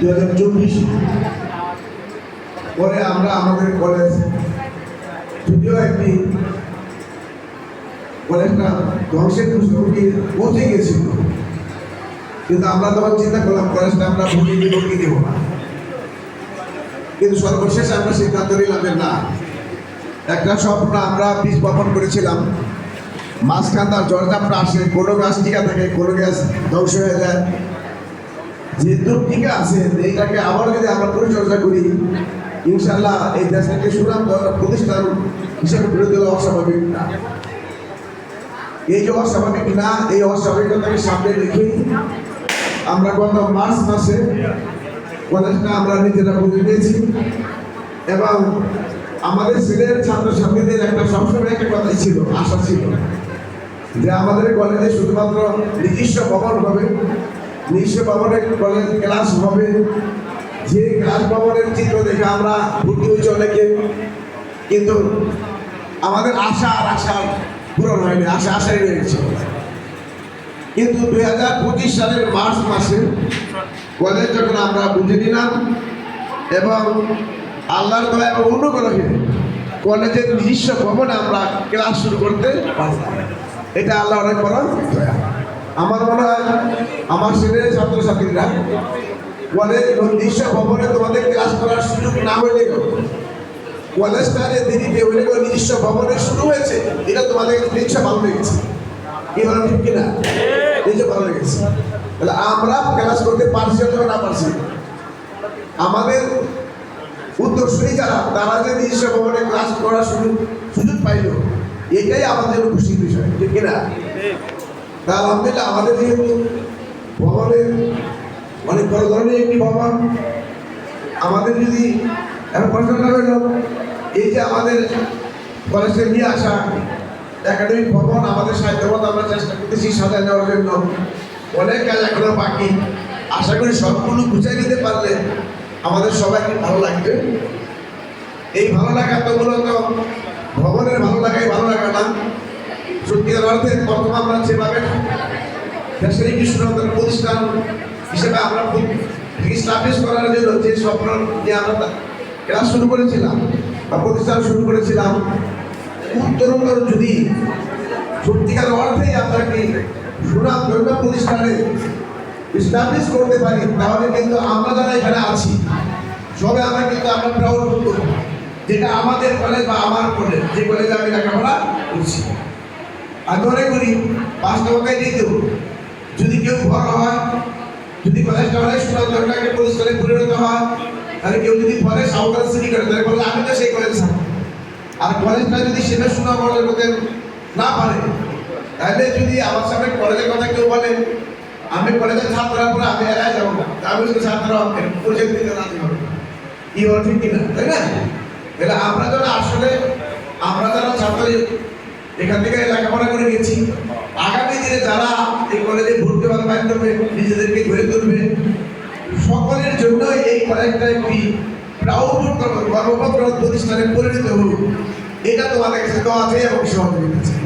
দু হাজার চব্বিশ। পরে আমরা আমাদের কলেজ যদিও একটি কলেজটা ধ্বংসের মুখোমুখি পৌঁছে গেছিল। কিন্তু আমরা তখন চিন্তা করলাম কলেজটা আমরা ভুগিয়ে দেবো কি দেবো না। কিন্তু সর্বশেষ আমরা সিদ্ধান্ত নিলাম যে না, একটা স্বপ্ন আমরা বীজ বপন করেছিলাম। মাঝখানটা জলজাপটা আসে কোনো গাছ টিকা থাকে, কোনো গাছ ধ্বংস হয়ে যায়। যেহেতু টিকা আছে এইটাকে আবার যদি আমরা পরিচর্যা করি ইনশাল্লাহ এই দেশটাকে সুনাম প্রতিষ্ঠান হিসেবে বিরোধী হওয়া অস্বাভাবিক না। এই যে অস্বাভাবিক না, এই অস্বাভাবিকতাকে সামনে রেখে আমরা গত মার্চ মাসে কলেজটা আমরা নিজেরা বুঝে নিয়েছি এবং আমাদের ছেলের ছাত্রছাত্রীদের একটা সবসময় একটা কথাই ছিল, আশা ছিল যে আমাদের কলেজে শুধুমাত্র নিজস্ব ভবন হবে নিজস্ব ভবনে কলেজ ক্লাস হবে। যে ক্লাস ভবনের চিত্র দেখে আমরা ভর্তি হয়েছি অনেকে। কিন্তু আমাদের আশা আর আশা পূরণ হয়নি, আশা আশাই রয়েছে কিন্তু দুই হাজার পঁচিশ সালের মার্চ মাসে কলেজ যখন আমরা বুঝে নিলাম এবং আল্লাহর দয়া এবং অনুগ্রহে কলেজের নিজস্ব ভবনে আমরা ক্লাস শুরু করতে পারলাম। এটা আল্লাহ অনেক বড় দয়া। আমার মনে হয় আমার ছেলের ছাত্রছাত্রীরা কলেজ নিজস্ব ভবনে তোমাদের ক্লাস করার সুযোগ না হলেও কলেজটা যে দিদিতে হলেও নিজস্ব ভবনে শুরু হয়েছে। এটা তোমাদের নিশ্চয় ভালো লেগেছে। কি বলো ঠিক কিনা? নিজে ভালো লেগেছে। তাহলে আমরা ক্লাস করতে পারছি অথবা না পারছি? আমাদের উত্তরসূরি যারা, তারা যে নিজস্ব ভবনে ক্লাস করার সুযোগ সুযোগ পাইল, এটাই আমাদের খুশির বিষয়, ঠিক কিনা? তা আলহামদুলিল্লাহ আমাদের যেহেতু ভবনের অনেক বড় ধরনের একটি ভবন, আমাদের যদি এখন প্রশ্নটা হইল এই যে আমাদের কলেজে নিয়ে আসা একাডেমিক ভবন আমাদের সাহিত্যপথ আমরা চেষ্টা করতেছি সাজায় নেওয়ার জন্য। অনেক কাজ এখনও বাকি। আশা করি সবগুলো গুছিয়ে নিতে পারলে আমাদের সবাইকে ভালো লাগবে। এই ভালো লাগা তো মূলত ভবনের ভালো লাগাই ভালো লাগা না। সত্যিকার অর্থে প্রথম আমরা যেভাবে দেশের একটি প্রতিষ্ঠান হিসেবে আমরা স্টাবলিশ করার জন্য যে স্বপ্ন নিয়ে আমরা ক্লাস শুরু করেছিলাম বা প্রতিষ্ঠান শুরু করেছিলাম। উত্তরোত্তর যদি সত্যিকার অর্থেই আমরা কি সুনাম ধন্য প্রতিষ্ঠানে স্টাবলিশ করতে পারি, তাহলে কিন্তু আমরা যারা এখানে আছি সবে আমরা কিন্তু আমরা প্রাউড যেটা আমাদের কলেজ বা আমার কলেজ যে কলেজে আমি লেখাপড়া করছি। আর মনে করি বাস্তবতায় দিতেও যদি কেউ বড় হয়, যদি কলেজটা অনেক সুন্দর একটা প্রতিষ্ঠানে পরিণত হয়, তাহলে কেউ যদি পরে সাঁওতাল শ্রেণি করে, তাহলে বলে আমি তো সেই কলেজ ছাত্র আর কলেজটা যদি সেটা শোনা বলে করতে না পারে, তাহলে যদি আমার সামনে কলেজের কথা কেউ বলে, আমি কলেজের ছাত্ররা পরে আমি এড়াই যাব না। আমি শুধু ছাত্র প্রজেক্ট দিতে রাজি হবে। বল ঠিক কিনা, তাই না? তাহলে আমরা যারা আসলে, আমরা যারা ছাত্র এখান থেকে লেখাপড়া করে গেছি আগামী দিনে যারা এই কলেজে ভর্তি হওয়ার মাধ্যমে নিজেদেরকে গড়ে তুলবে, সকলের জন্য এই কলেজটা একটি প্রাউড কর্মপত্র প্রতিষ্ঠানে পরিণত হোক এটা তোমাদের কাছে তো আছে এবং সহযোগিতা